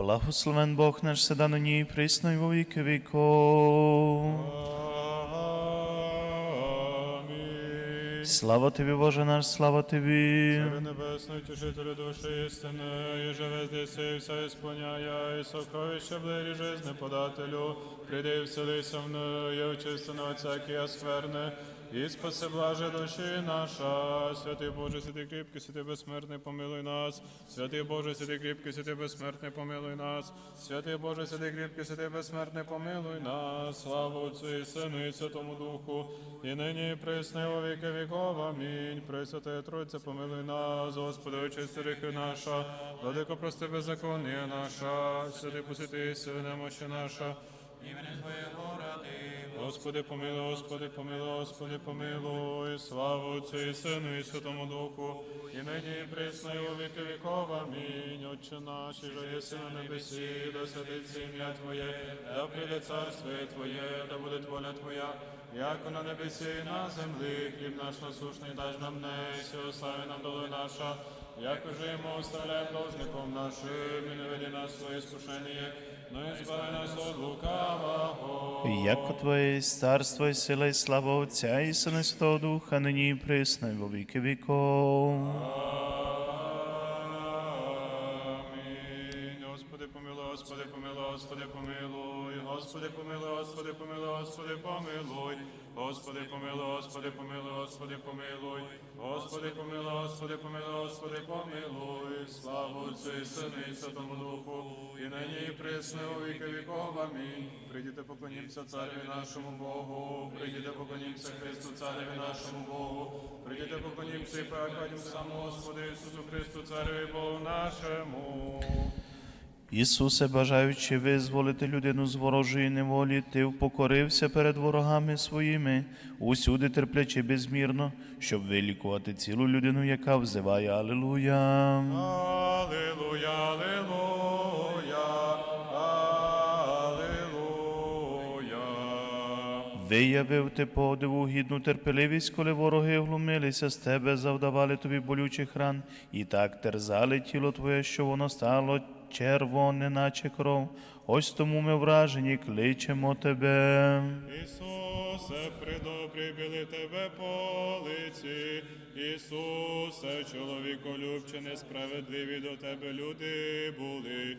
Благословен Бог наш седа на ній присно й во віки віков. Слава тобі, Боже наш, слава тобі. Царе небесний, тішителю душі істини, і живе здесь і все ісполняє, і сокровище блирі жизни подателю, прийди і вселися в неї, очистено от всякі оскверни, і спаси блаже душі наша. Святий Боже, святий кріпкий, святий безсмертний, помилуй нас. Святий Боже, святий кріпкий, святий безсмертний, помилуй нас. Святий Боже, святий кріпкий, святий безсмертний, помилуй нас. Слава Отцю і Сину і Святому Духу, і нині і присно, і во віки віков. Амінь. Пресвятая Тройця, помилуй нас, Господи, очисти ріхи наша, владико прости беззаконня наша, святий посвяти сили немощі наша. Імені Твоєго. Господи, помилуй, Господи, помилуй, Господи, помилуй, славу Отцю Сину і Святому Духу, і нині присно, і во віки віков. Амінь. Отче наш, і же єси на небесі, да святиться ім'я Твоє, да прийде царство Твоє, да буде воля Твоя, як на небесі і на землі, хліб наш насушний даж нам несь, і ослави нам долю наша, як уже йому оставляємо должником нашим, і не веди нас своє скушення, і. Яко Твоє є царство і сила і слава Отця і Сина і Святого Духа, нині і присно і во віки віков. Господи, помилуй, Господи, помилуй, Господи, помилуй, Господи, помилуй, Господи, помилуй, Господи, помилуй, Господи, помилуй, Господи, помилуй, Господи, помилуй, славу Отцю і Сину і Святому Духу, і нині і присно, у віки віков. Амінь. Прийдіте, поклонімося Цареві нашому Богу, прийдіте, поклонімося Христу, Цареві нашому Богу, прийдіте, поклонімося і перекладемо самому Господу Ісусу Христу, Цареві Богу нашому. Ісусе, бажаючи визволити людину з ворожої неволі, ти впокорився перед ворогами своїми, усюди терплячи безмірно, щоб вилікувати цілу людину, яка взиває Алілуя. Аллилуйя, аллилуйя, аллилуйя. Виявив ти подиву гідну терпеливість, коли вороги глумилися з тебе, завдавали тобі болючих ран, і так терзали тіло твоє, що воно стало червоне, наче кров. Ось тому ми вражені, кличемо тебе. Ісусе, придобрі біли тебе по лиці, Ісусе, чоловіколюбче, несправедливі до тебе люди були.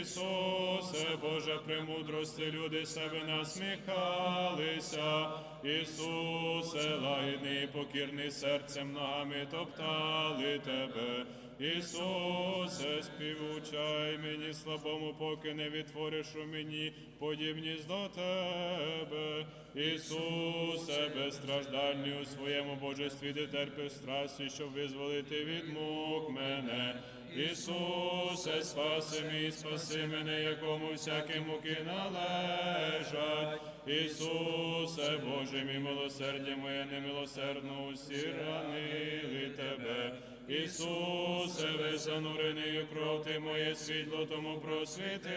Ісусе, Боже, премудрости, люди себе насміхалися. Ісусе, лагідний, і покірний серцем ногами топтали тебе. Ісусе, співучай мені слабому, поки не відтвориш у мені подібність до тебе. Ісусе, безстраждальний у своєму божестві, де терпиш страсті, щоб визволити від мук мене. Ісусе, спаси мій, спаси мене, якому всякі муки належать. Ісусе, Боже мій милосердя моє немилосердно усі ранили тебе. Ісусе, весь занурений кров ти моє світло, тому просвіти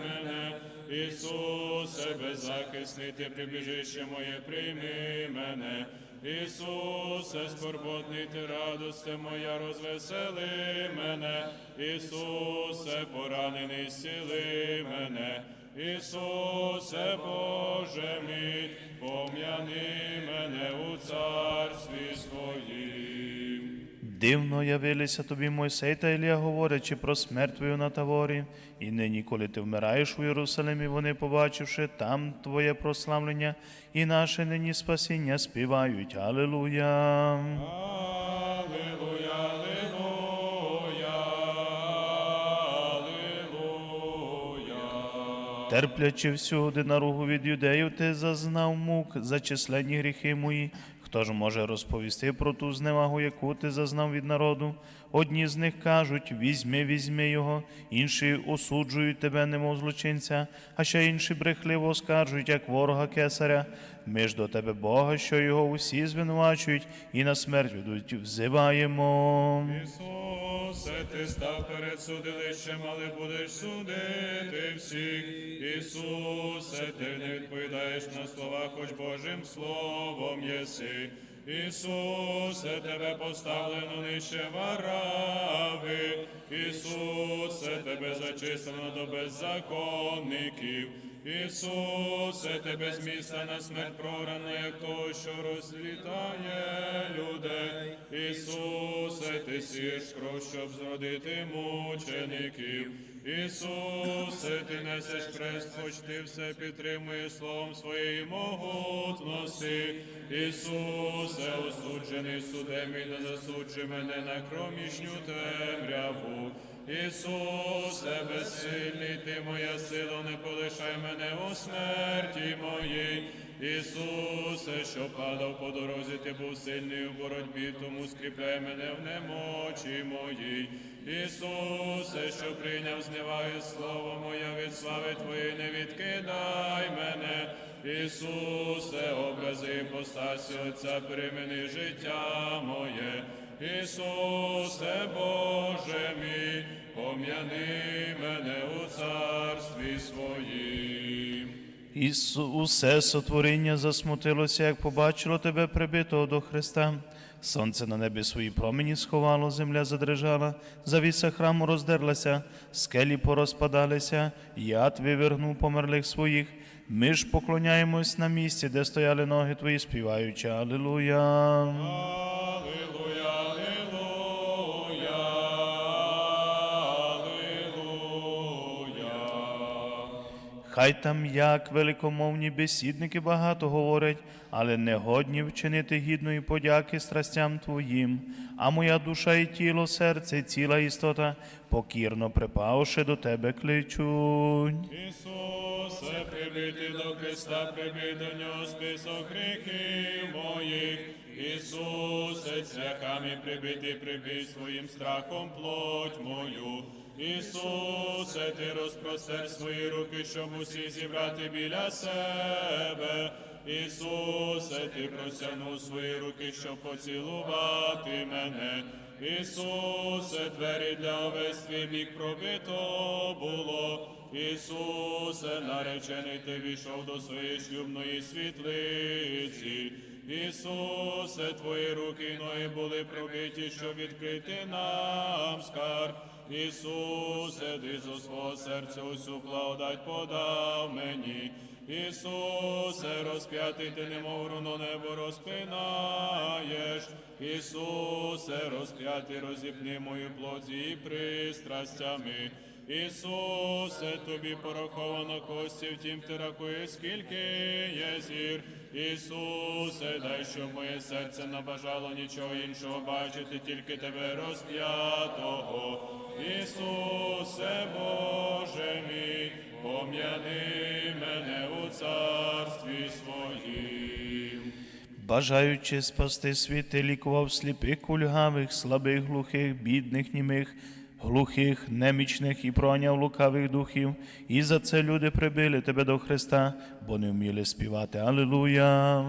мене. Ісусе, беззахисний, ти прибіжище моє, прийми мене. Ісусе, скорботний ти радосте моя, розвесели мене. Ісусе, поранений, зціли мене. Ісусе, Боже мій, пом'яни мене у царстві своїм. Дивно явилися тобі Мойсей та Ілія, говорячи про смерть твою на таворі, і нині, коли ти вмираєш у Єрусалимі, вони, побачивши там твоє прославлення і наше нині спасіння, співають Алілуя. Аллилуйя, аллилуйя, аллилуйя. Терплячи всюди наругу від юдеїв, ти зазнав мук за численні гріхи мої. Хто ж може розповісти про ту зневагу, яку ти зазнав від народу? Одні з них кажуть: візьми, візьми його, інші осуджують тебе, немов злочинця, а ще інші брехливо скаржують, як ворога кесаря. Ми ж до тебе Бога, що його усі звинувачують, і на смерть ведуть, взиваємо. Ісусе, ти став перед судилищем, але будеш судити всіх. Ісусе, ти не відповідаєш на слова, хоч Божим словом єси. Ісусе, тебе поставлено нижче варави, Ісусе, тебе зачислено до беззаконників. Ісусе, тебе з міста на смерть програно, як того, що розлітає людей. Ісусе, ти сієш кров, щоб зродити мучеників. Ісусе, ти несеш хрест, хоч ти все підтримуєш словом своєї могутності. Ісусе, осуджений судем і не засуджуй мене на кромішню темряву. Ісусе, безсильний, ти моя сила, не полишай мене у смерті моїй. Ісусе, що падав по дорозі, ти був сильний у боротьбі, тому скріпляй мене в немочі моїй. Ісусе, що прийняв зневаги слово моє від слави Твоєї, не відкидай мене. Ісусе, образи іпостасі Отця, перемени життя моє. Ісусе, Боже мій, пом'яни мене у царстві своїм. Ісу, усе сотворіння засмутилося, як побачило тебе прибитого до Христа. Сонце на небі свої промені сховало, земля задрижала, завіса храму роздерлася, скелі порозпадалися, яд вивернув померлих своїх. Ми ж поклоняємось на місці, де стояли ноги твої, співаючи Алілуя. Хай там як великомовні бесідники багато говорять, але не годні вчинити гідної подяки страстям твоїм. А моя душа і тіло, серце, і ціла істота, покірно припавши до тебе, кличуть. Ісусе, прибити до Христа, прибий до нього список гріхів моїх. Ісусе, цвяхами прибити, прибий своїм страхом плоть мою. Ісусе, ти розпростер свої руки, щоб усі зібрати біля себе. Ісусе, ти простягнув свої руки, щоб поцілувати мене. Ісусе, двері для овець твій бік пробито було. Ісусе, наречений ти війшов до своєї шлюбної світлиці. Ісусе, твої руки ноги були пробиті, щоб відкрити нам скарб. Ісусе, ти зо свого серця усю благодать подав мені. Ісусе, розп'ятий ти немов руно небо розпинаєш. Ісусе, розп'ятий розіпни мою плоті і пристрастями. Ісусе, тобі пораховано кості, втім ти рахуєш, скільки є зір. Ісусе, дай, щоб моє серце набажало нічого іншого бачити, тільки тебе розп'ятого. Ісусе, Боже мій, пом'яни мене у царстві своїм. Бажаючи спасти світ, ти лікував сліпих, кульгавих, слабих, глухих, бідних, німих, глухих, немічних і проняв лукавих духів. І за це люди прибили тебе до Христа, бо не вміли співати. Аллилуйя.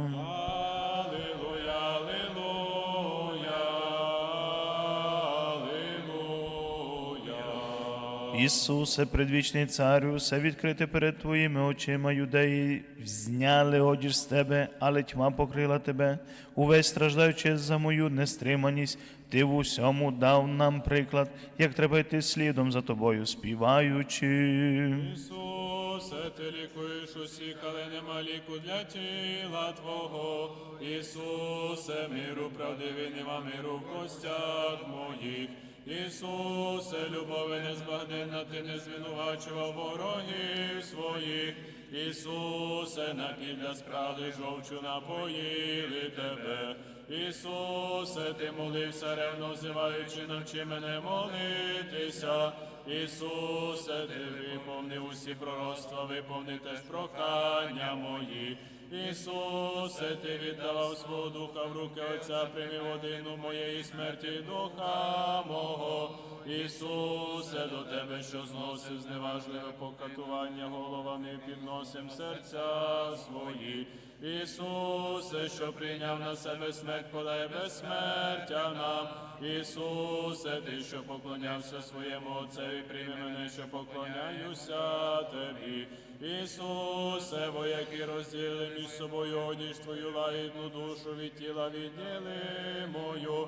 Ісусе, предвічний царю, все відкрите перед твоїми очима юдеї зняли одіж з тебе, але тьма покрила тебе. Увесь страждаючи за мою нестриманість, ти в усьому дав нам приклад, як треба йти слідом за тобою, співаючи. Ісусе, ти лікуєш усіх, але нема ліку для тіла Твого. Ісусе, миру правдивий, нема миру в костях моїх. Ісусе, любові незбагненна, ти не звинувачував ворогів своїх. Ісусе, на півдня справди жовчу напоїли тебе. Ісусе, ти молився ревно взиваючи, навчи мене молитися. Ісусе, ти виповнив усі пророцтва, виповни теж прохання мої. Ісусе, ти віддавав свого духа в руки Отця, прийми годину моєї смерті духа мого. Ісусе, до тебе, що зносив зневажливе покатування головами, підносим серця свої. Ісусе, що прийняв на себе смерть, подає безсмертя нам. Ісусе, ти, що поклонявся своєму Отцеві, прийми мене, що поклоняюся тобі. Ісусе, вояки розділи між собою одіж твою лагідну душу від тіла відділимою.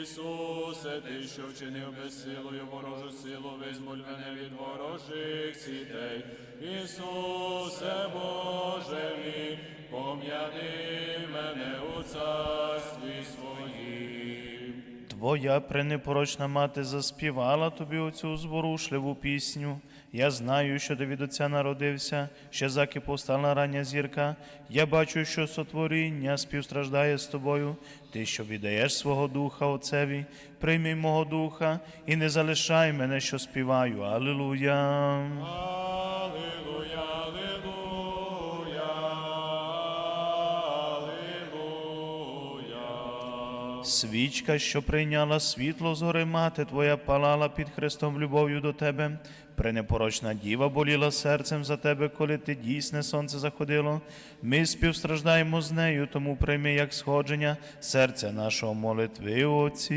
Ісусе, ти, що вчинив безсилою ворожу силу, визволь мене від ворожих сітей. Ісусе, Боже мій, пом'яни мене у царстві своїм. Твоя пренепорочна мати заспівала тобі оцю зворушливу пісню. Я знаю, що ти від отця народився, ще заки повстала рання зірка. Я бачу, що сотворіння співстраждає з тобою. Ти, що віддаєш свого духа Отцеві, прийми мого духа і не залишай мене, що співаю. Аллилуйя, Свічка, що прийняла світло з гори мати твоя, палала під Христом любов'ю до тебе. Пренепорочна діва боліла серцем за тебе, коли ти дійсне сонце заходило. Ми співстраждаємо з нею, тому прийми як сходження серця нашого молитви, Отці.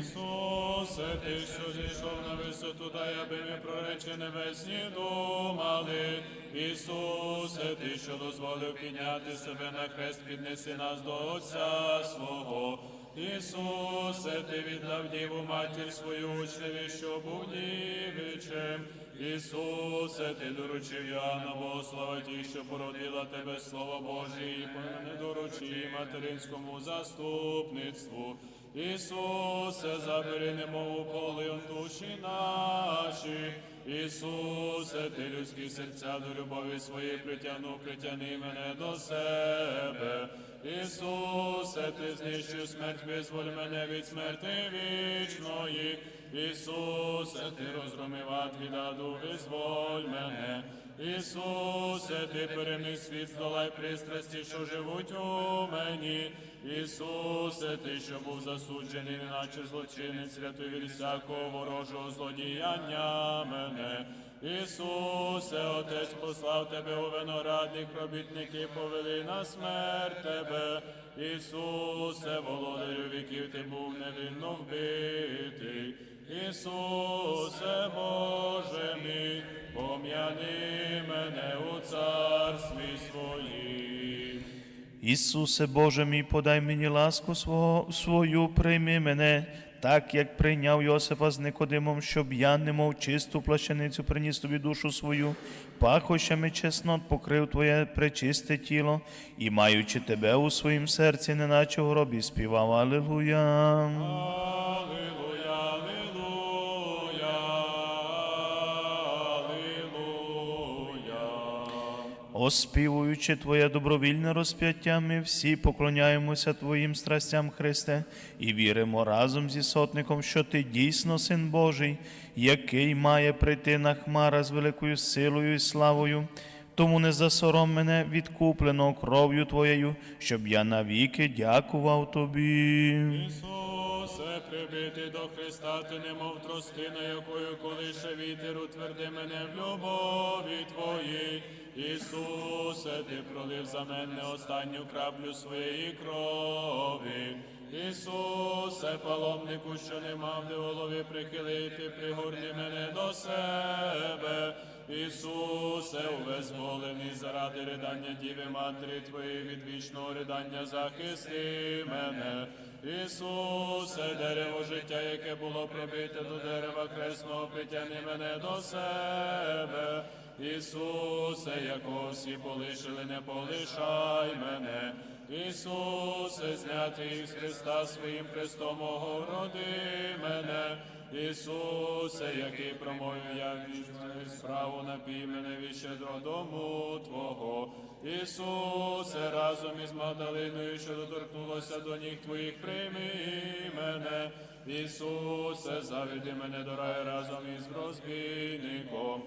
Ісусе, ти, що зійшов на висоту, дай, аби ми прорече небесні думали. Ісусе, ти, що дозволив підняти себе на хрест, піднеси нас до Отця свого. Ісусе, ти віддав діву матір свою учневі, що був дівичем. Ісусе, ти доручив Йоанна Богослава ті, що породила тебе Слово Боже, і не доручи материнському заступництву. Ісусе, забери немову полеон душі наші. Ісусе, ти людські серця до любові своєї притягнув, притягни мене до себе. Ісусе, ти знищив смерть, визволь мене від смерти вічної. Ісусе, ти розгромив ад від визволь мене. Ісусе, ти переміг світ, здолай пристрасті, що живуть у мені. Ісусе, ти, що був засуджений, неначе злочинець, рятуй від всякого ворожого злодіяння мене. Ісусе, Отець послав тебе у виноградник, робітники повели на смерть тебе. Ісусе, володарю віків, ти був невинно вбитий. Ісусе, Боже мій, пом'яни мене у царстві своїм. Ісусе Боже мій, подай мені ласку свою, прийми мене, так як прийняв Йосифа з Никодимом, щоб я, немов чисту плащаницю, приніс тобі душу свою, пахощами чеснот покрив Твоє пречисте тіло, і маючи тебе у своїм серці, неначе в гробі співав. Аллилуйя, Оспівуючи Твоє добровільне розп'яття, ми всі поклоняємося Твоїм страстям, Христе, і віримо разом зі сотником, що Ти дійсно Син Божий, який має прийти на хмара з великою силою і славою. Тому не засором мене відкуплено кров'ю Твоєю, щоб я навіки дякував Тобі. Ісусе, прибитий до Христа, ти немов тростина, якою колише вітер, утверди мене в любові Твоїй. Ісусе, ти пролив за мене останню краплю своєї крові. Ісусе, паломнику, що не мав де голови прихилити, пригорни мене до себе. Ісусе, увезволений заради ридання Діви Матері Твоєї від вічного ридання захисти мене. Ісусе, дерево життя, яке було прибите до дерева кресного, притягни мене до себе. Ісусе, якого всі полишили, не полишай мене. Ісусе, знятий з Христа своїм Христом огороди мене. Ісусе, який промовив я від справу напій мене від щедро дому Твого. Ісусе, разом із Магдалиною, що доторкнулося до ніг Твоїх, прийми мене. Ісусе, заведи мене до раю разом із розбійником.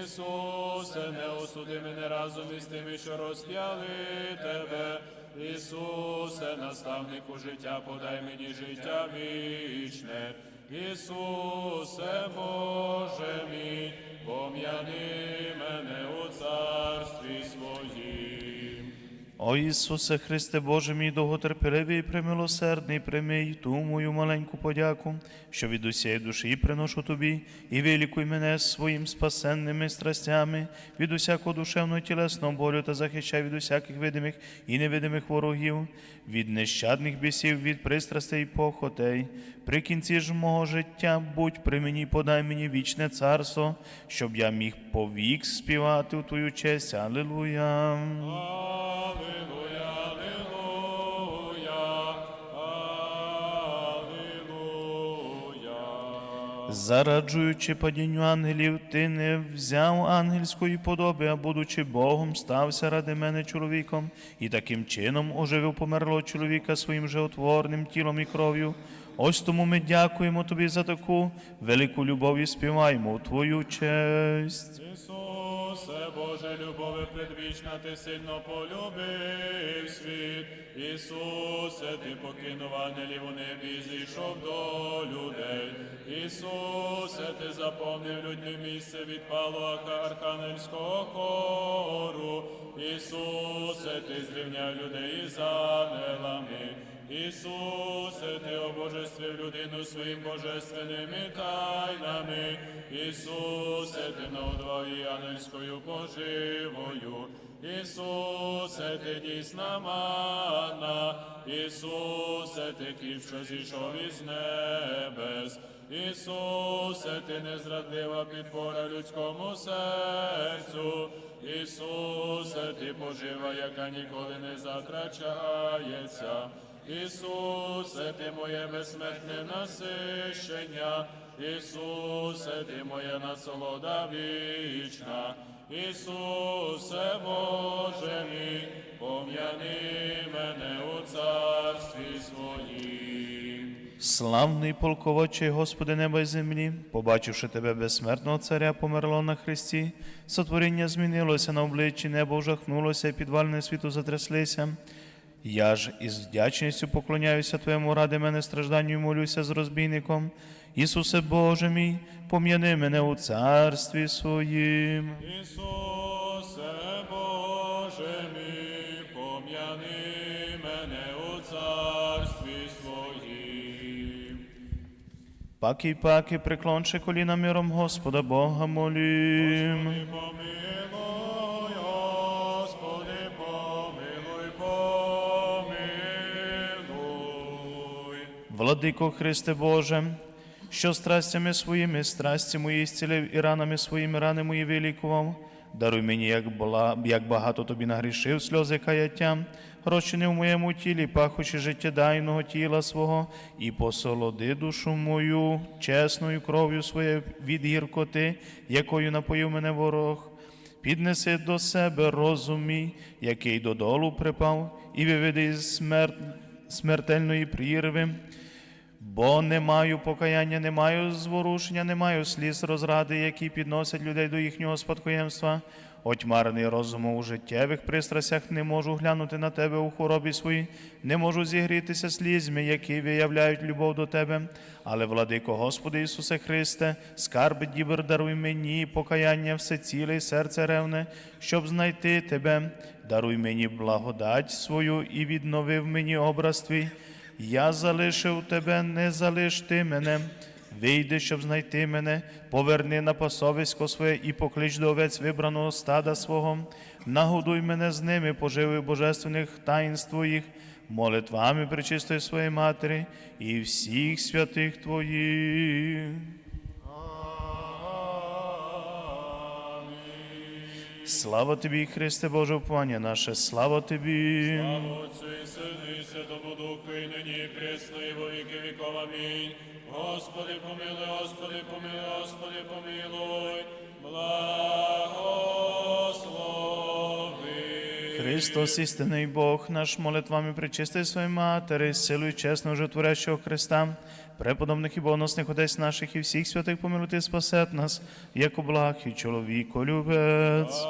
Ісусе, не осуди мене разом із тими, що розп'яли Тебе. Ісусе, наставнику життя, подай мені життя вічне. Ісусе, Боже О Ісусе Христе, Боже мій довготерпеливий і примилосердний, прийми ту мою маленьку подяку, що від усієї душі приношу тобі, і вилікуй мене своїм спасенними страстями, від усякого душевного і тілесного болю та захищай від усяких видимих і невидимих ворогів, від нещадних бісів, від пристрастей і похотей. При кінці ж мого життя будь при мені, подай мені вічне царство, щоб я міг повік співати у твою честь. Аллилуйя. Зараджуючи падінню ангелів, ти не взяв ангельської подоби, а будучи Богом, стався ради мене чоловіком, і таким чином оживив померлого чоловіка своїм животворним тілом і кров'ю. Ось тому ми дякуємо тобі за таку велику любов і співаємо у твою честь. Ісусе, Боже, любове предвічна, ти сильно полюбив світ. Ісусе, ти покинув ангелів у небі зійшов до людей. Ісусе, ти заповнив людьми місце від палу архангельського хору. Ісусе, ти зрівняв людей із ангелами. Ісусе, ти обожествив людину своїм божественними тайнами. Ісусе, ти наудвав її ангельською поживою. Ісусе, ти дійсна манна. Ісусе, ти хліб, що зійшов із небес. Ісусе, ти незрадлива підпора людському серцю. Ісусе, ти пожива, яка ніколи не затрачається. Ісусе, ти моє безсмертне насищення. Ісусе, ти моя насолода вічна. Ісусе, Боже мій, пом'яни мене у царстві своїм. Славний полководчий Господи неба й землі, побачивши тебе безсмертного царя, померло на хресті, сотворіння змінилося на обличчі, небо вжахнулося, і підвальне світу затряслися. Я ж із вдячністю поклоняюся Твоєму ради мене стражданню і молюся з розбійником. Ісусе Боже мій, пом'яни мене у царстві своїм. Ісусе, Боже мій, пом'яни мене у царстві своїм. Паки, паки, приклонче коліна миром Господа Бога молім. Помилуй, Владико Христе Боже, що страстями своїми страсті мої зцілив і ранами своїми рани мої вилікував. Даруй мені, як, була, як багато тобі нагрішив сльози каяття, розчини в моєму тілі, пахучи життєдайного тіла свого, і посолоди душу мою чесною кров'ю своєю від гіркоти, якою напоїв мене ворог. Піднеси до себе розум мій, який додолу припав, і виведи з смер... смертельної прірви. Бо не маю покаяння, не маю зворушення, не маю сліз розради, які підносять людей до їхнього спадкоємства. Отьмарений розуму у життєвих пристрастях не можу глянути на тебе у хворобі своїй, не можу зігрітися слізьми, які виявляють любов до тебе. Але, владико Господи Ісусе Христе, скарби дібер даруй мені покаяння все ціле і серце ревне, щоб знайти Тебе. Даруй мені благодать свою і відновив мені образ твій. Я залишив тебе, не залиш ти мене. Вийди, щоб знайти мене, поверни на пасовисько своє і поклич до овець вибраного стада свого. Нагодуй мене з ними, поживи божественних таїнств твоїх, молитвами причистої своєї матері і всіх святих твоїх. Слава тобі, Христе Боже, пані наше, слава тобі. Слава Отцю і Сину і Святому Духу, і нині, і пресно, і во віки віков. Амінь. Господи, помилуй, Господи, помилуй, Господи, помилуй. Благослови. Христос, істинний Бог, наш молитвами причисти своєї матері, і чесного животворящого Христа, преподобних і богоносних отець наших і всіх святих помилуйте, спасет нас, як благ і чоловіко любець.